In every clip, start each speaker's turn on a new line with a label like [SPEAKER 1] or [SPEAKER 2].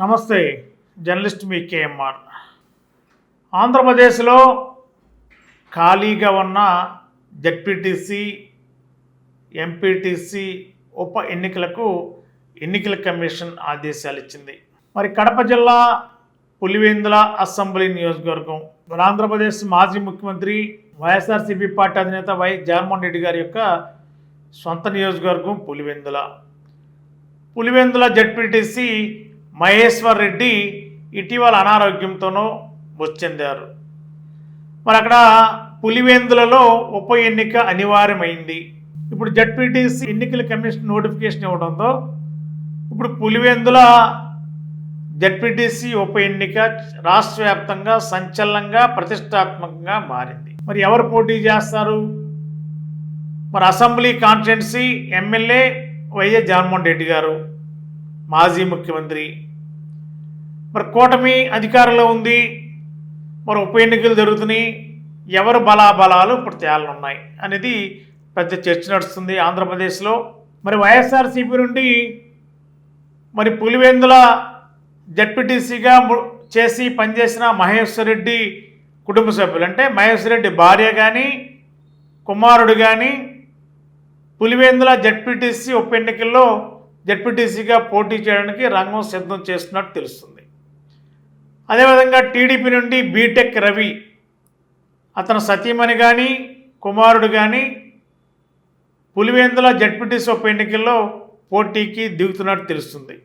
[SPEAKER 1] నమస్తే జర్నలిస్ట్ మీ కేఎంఆర్. ఆంధ్రప్రదేశ్లో ఖాళీగా ఉన్న జడ్పీటీసీ ఎంపీటీసీ ఉప ఎన్నికలకు ఎన్నికల కమిషన్ ఆదేశాలు ఇచ్చింది మరి కడప జిల్లా పులివెందుల అసెంబ్లీ నియోజకవర్గం. మరి ఆంధ్రప్రదేశ్ మాజీ ముఖ్యమంత్రి వైఎస్ఆర్సీపీ పార్టీ అధినేత వై జగన్మోహన్ రెడ్డి గారి యొక్క సొంత నియోజకవర్గం పులివెందుల. పులివెందుల జడ్పీటీసీ మహేశ్వర్ రెడ్డి ఇటీవల అనారోగ్యంతోనూ మృతి చెందారు. మరి అక్కడ పులివేందులలో ఉప ఎన్నిక అనివార్యమైంది. ఇప్పుడు జడ్పీటీసీ ఎన్నికల కమిషన్ నోటిఫికేషన్ ఇవ్వడంతో ఇప్పుడు పులివెందుల జడ్పీటీసీ ఉప ఎన్నిక రాష్ట్ర వ్యాప్తంగా సంచలనంగా ప్రతిష్టాత్మకంగా మారింది. మరి ఎవరు పోటీ చేస్తారు? మరి assembly constituency MLA YS Jaganmohan Reddy గారు మాజీ ముఖ్యమంత్రి మరి కూటమి అధికారంలో ఉంది మరి ఉప ఎన్నికలు జరుగుతున్నాయి ఎవరు బలాబలాలు ఇప్పుడు తేలనున్నాయి అనేది పెద్ద చర్చ నడుస్తుంది ఆంధ్రప్రదేశ్లో. మరి వైఎస్ఆర్సీపీ నుండి మరి పులివెందుల జడ్పీటీసీగా చేసి పనిచేసిన మహేశ్వర్ రెడ్డి కుటుంబ సభ్యులు అంటే మహేశ్వర్ రెడ్డి భార్య కానీ కుమారుడు కానీ పులివెందుల జడ్పీటీసీ ఉప ఎన్నికల్లో జడ్పీటీసీగా పోటీ చేయడానికి రంగం సిద్ధం చేస్తున్నట్టు తెలుస్తుంది. అదేవిధంగా టీడీపీ నుండి బీటెక్ రవి. అతను సతీమణి కానీ కుమారుడు కానీ పులివెందుల జడ్పీటీసీ ఉప ఎన్నికల్లో పోటీకి దిగుతున్నట్టు తెలుస్తుంది.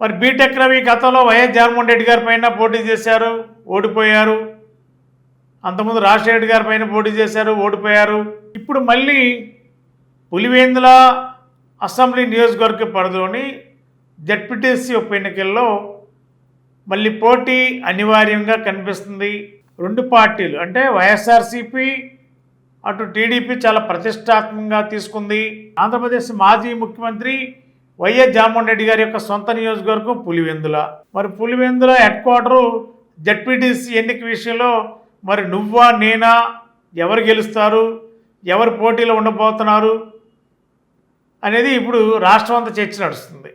[SPEAKER 1] మరి బీటెక్ రవి గతంలో వైఎస్ జగన్మోహన్ రెడ్డి గారి పైన పోటీ చేశారు ఓడిపోయారు. అంతకుముందు రాజశేఖర రెడ్డి గారి పైన పోటీ చేశారు ఓడిపోయారు. ఇప్పుడు మళ్ళీ పులివేందుల అసెంబ్లీ నియోజకవర్గ పరిధిలోని జడ్పీటీసీ ఉప ఎన్నికల్లో మళ్ళీ పోటీ అనివార్యంగా కనిపిస్తుంది. రెండు పార్టీలు అంటే వైఎస్ఆర్సీపీ అటు టీడీపీ చాలా ప్రతిష్టాత్మకంగా తీసుకుంది. ఆంధ్రప్రదేశ్ మాజీ ముఖ్యమంత్రి వైఎస్ జగన్మోహన్ రెడ్డి గారి యొక్క సొంత నియోజకవర్గం పులివెందుల. మరి పులివెందుల హెడ్ క్వార్టరు జడ్పీటీసీ ఎన్నిక విషయంలో మరి నువ్వా నేనా ఎవరు గెలుస్తారు ఎవరు పోటీలో ఉండబోతున్నారు అనేది ఇప్పుడు రాష్ట్రం అంతా చర్చ నడుస్తుంది.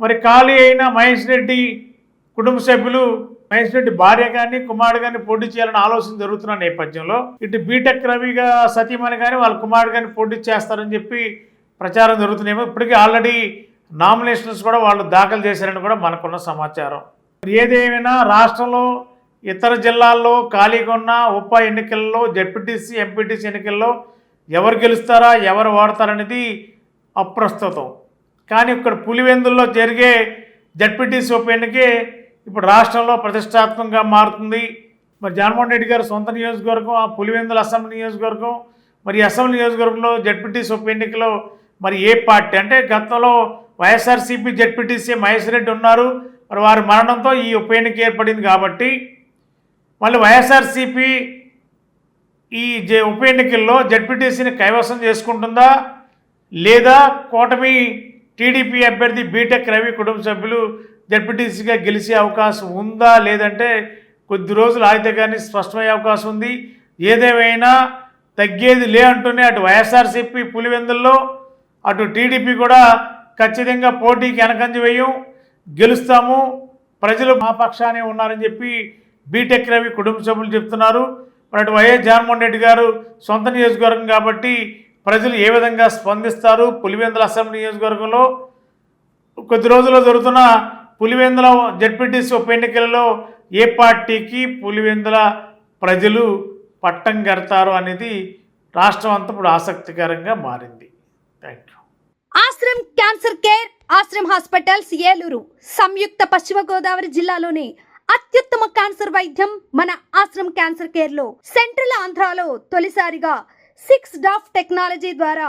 [SPEAKER 1] మరి ఖాళీ అయిన మహేష్ రెడ్డి కుటుంబ సభ్యులు మహేష్ రెడ్డి భార్య కానీ కుమారుడు కానీ పోటీ చేయాలని ఆలోచన జరుగుతున్న నేపథ్యంలో ఇటు బీటెక్ రవిగా సతీమణి కానీ వాళ్ళ కుమారుడు కానీ పోటీ చేస్తారని చెప్పి ప్రచారం జరుగుతున్నాయేమో ఇప్పటికీ ఆల్రెడీ నామినేషన్స్ కూడా వాళ్ళు దాఖలు చేశారని కూడా మనకున్న సమాచారం. ఏదేమైనా రాష్ట్రంలో ఇతర జిల్లాల్లో ఖాళీగా ఉన్న ఉప ఎన్నికల్లో జడ్పీటీసీ ఎంపీటీసీ ఎన్నికల్లో ఎవరు గెలుస్తారా ఎవరు వాడతారనేది అప్రస్తుతం. కానీ ఇక్కడ పులివెందుల్లో జరిగే జడ్పీటీసీ ఉప ఎన్నికే ఇప్పుడు రాష్ట్రంలో ప్రతిష్టాత్మకంగా మారుతుంది. మరి జగన్మోహన్ రెడ్డి గారి సొంత నియోజకవర్గం ఆ పులివెందుల అసెంబ్లీ నియోజకవర్గం మరి అసెంబ్లీ నియోజకవర్గంలో జడ్పీటీసీ ఉప ఎన్నికలో మరి ఏ పార్టీ అంటే గతంలో వైఎస్ఆర్సీపీ జడ్పీటీసీ మహేష్ రెడ్డి ఉన్నారు. మరి వారి మరణంతో ఈ ఉప ఎన్నిక ఏర్పడింది కాబట్టి మళ్ళీ వైఎస్ఆర్సీపీ ఈ జె ఉప ఎన్నికల్లో జడ్పీటీసీని కైవసం చేసుకుంటుందా? లేదా కూటమి టీడీపీ అభ్యర్థి బీటెక్ రవి కుటుంబ సభ్యులు జడ్పీటీసీగా గెలిచే అవకాశం ఉందా లేదంటే కొద్ది రోజులు ఆగితే కానీ స్పష్టమయ్యే అవకాశం ఉంది. ఏదేమైనా తగ్గేది లే అంటూనే అటు వైఎస్ఆర్సీపీ పులివెందుల్లో అటు టీడీపీ కూడా ఖచ్చితంగా పోటీకి వెనకంజ వేయం. గెలుస్తాము. ప్రజలు మా పక్షానే ఉన్నారని చెప్పి బీటెక్ రవి కుటుంబ సభ్యులు చెప్తున్నారు. మరి అటు వైఎస్ జగన్మోహన్ రెడ్డి గారు సొంత నియోజకవర్గం కాబట్టి ప్రజలు ఏ విధంగా స్పందిస్తారు పులివెందుల అసెంబ్లీ నియోజకవర్గంలో? కొద్ది రోజుల్లో జరుగుతున్న పులివెందుల జడ్పీటీసీ ఉప ఎన్నికలలో ఏ పార్టీకి పులివెందుల ప్రజలు పట్టం కడతారు అనేది రాష్ట్రం అంతా ఇప్పుడు ఆసక్తికరంగా మారింది. Thank you
[SPEAKER 2] Ashram cancer care Ashram hospitals Eluru సంయుక్త పశ్చిమ గోదావరి జిల్లాలోని అత్యుత్తమ క్యాన్సర్ వైద్యం మన ఆశ్రమ్ క్యాన్సర్ కేర్లో సెంట్రల్ ఆంధ్రాలో తొలిసారిగా సిక్స్ డాఫ్ టెక్నాలజీ ద్వారా